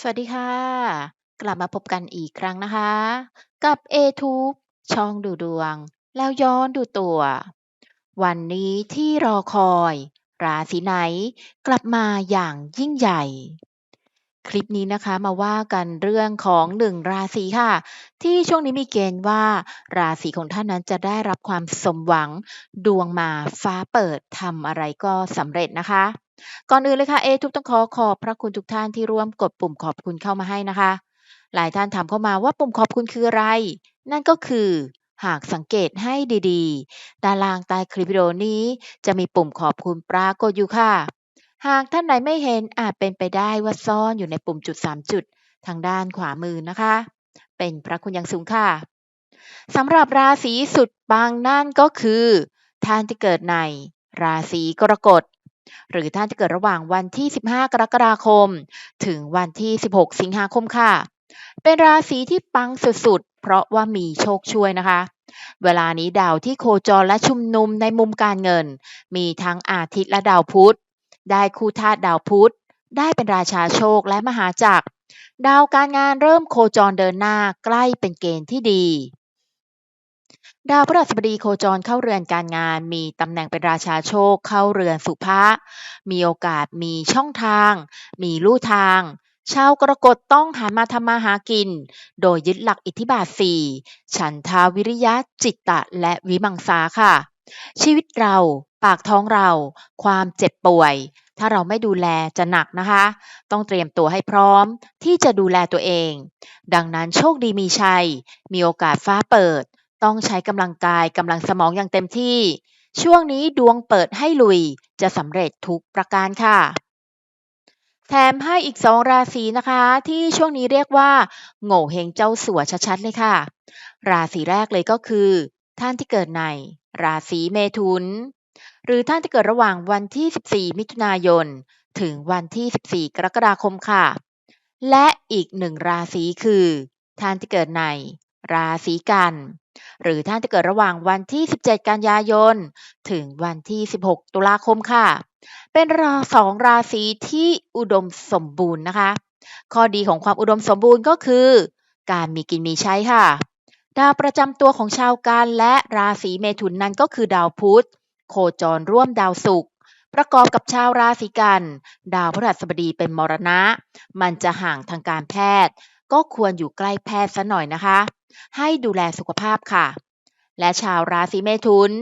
สวัสดีค่ะ กลับมาพบกันอีกครั้งนะคะ กับ A-Tube ช่องดูดวง แล้วย้อนดูตัว วันนี้ที่รอคอย ราศีไหนกลับมาอย่างยิ่งใหญ่ คลิปนี้นะคะมาว่ากันเรื่องของหนึ่งราศีค่ะ ที่ช่วงนี้มีเกณฑ์ว่า ราศีของท่านนั้นจะได้รับความสมหวัง ดวงมาฟ้าเปิดทำอะไรก็สำเร็จนะคะ ก่อนอื่นเลยค่ะ A-Tube ต้องขอขอบพระคุณทุกท่านที่ร่วมกดปุ่มขอบคุณเข้ามาให้นะคะ หลายท่านถามเข้ามาว่าปุ่มขอบคุณคืออะไร นั่นก็คือหากสังเกตให้ดีๆ ด้านล่างใต้คลิปวิดีโอนี้ จะมีปุ่มขอบคุณปรากฏอยู่ค่ะ หากท่านไหนไม่เห็นอาจเป็นไปได้ว่าซ่อนอยู่ในปุ่มจุด 3 จุด ทางด้านขวามือนะคะ เป็นพระคุณอย่างสูงค่ะสำหรับราศีสุดปังนั่นก็คือ ท่านที่เกิดใน ราศีกรกฎ หรือท่านที่เกิดระหว่างวันที่ 15 กรกฎาคม ถึงวันที่ 16 สิงหาคมค่ะ เป็นราศีที่ปังสุดๆ เพราะว่ามีโชคช่วยนะคะ เวลานี้ดาวที่โคจรและชุมนุมในมุมการเงิน มีทั้งอาทิตย์และดาวพุธ ได้คู่ธาตุดาวพุธ ได้เป็นราชาโชคและมหาจักร ดาวการงานเริ่มโคจรเดินหน้าใกล้เป็นเกณฑ์ที่ดี ดาวพฤหัสบดีโคจรเข้าเรือนการงาน มีตำแหน่งเป็นราชาโชค เข้าเรือนสุภะมีโอกาสมีช่องทาง มีลู่ทาง ชาวกรกฎต้องหันมาทำมาหากิน โดยยึดหลักอิทธิบาท4ฉันทาวิริยะจิตตะและวิมังสาค่ะ ชีวิตเราปากท้องเรา ความเจ็บป่วย ถ้าเราไม่ดูแลจะหนักนะคะ ต้องเตรียมตัวให้พร้อมที่จะดูแลตัวเอง ดังนั้นโชคดีมีชัย มีโอกาสฟ้าเปิด ต้องใช้กำลังกายกำลังสมองอย่างเต็มที่ ช่วงนี้ดวงเปิดให้ลุยจะสำเร็จทุกประการค่ะ แถมให้อีก2ราศีนะคะ ที่ช่วงนี้เรียกว่าโง่เฮงเจ้าสัวชัดๆเลยค่ะ ราศีแรกเลยก็คือ ท่านที่เกิดใน ราศีเมถุน หรือท่านที่เกิดระหว่างวันที่ 14 มิถุนายน ถึงวันที่ 14 กรกฎาคมค่ะ และอีกหนึ่งราศีคือท่านที่เกิดใน ราศีกัน หรือท่านที่เกิดระหว่างวันที่ 17 กันยายน ถึงวันที่ 16 ตุลาคมค่ะ เป็นราสองราศีที่อุดมสมบูรณ์นะคะ ข้อดีของความอุดมสมบูรณ์ก็คือ การมีกินมีใช้ค่ะ ดาวประจำตัวของชาวกันและราศีเมถุนนั้นก็คือดาวพุธ โคจรร่วมดาวศุกร์ประกอบกับชาวราศีกัน ดาวพฤหัสบดีเป็นมรณะ มันจะห่างทางการแพทย์ ก็ควรอยู่ใกล้แพทย์ซะหน่อยนะคะ ให้ดูแลสุขภาพค่ะ และชาวราศีเมถุน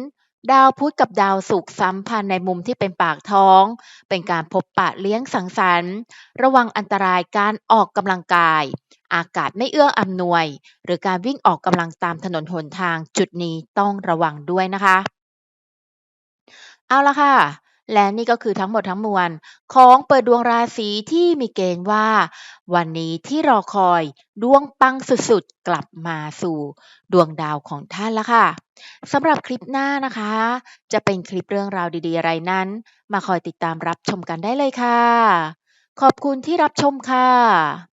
ดาวพุธกับดาวศุกร์สัมพันธ์ในมุมที่เป็นปากท้อง เป็นการพบปะเลี้ยงสังสรรค์ ระวังอันตรายการออกกำลังกาย อากาศไม่เอื้ออำนวย หรือการวิ่งออกกำลังตามถนนหนทางจุดนี้ต้องระวังด้วยนะคะ เอาละค่ะ และนี่ก็คือทั้งหมดทั้งมวล ของเปิดดวงราศีที่มีเกณฑ์ว่า วันนี้ที่รอคอยดวงปังสุดๆ กลับมาสู่ดวงดาวของท่านแล้วค่ะสำหรับคลิปหน้านะคะ จะเป็นคลิปเรื่องราวดีๆ อะไรนั้น มาคอยติดตามรับชมกันได้เลยค่ะ ขอบคุณที่รับชมค่ะ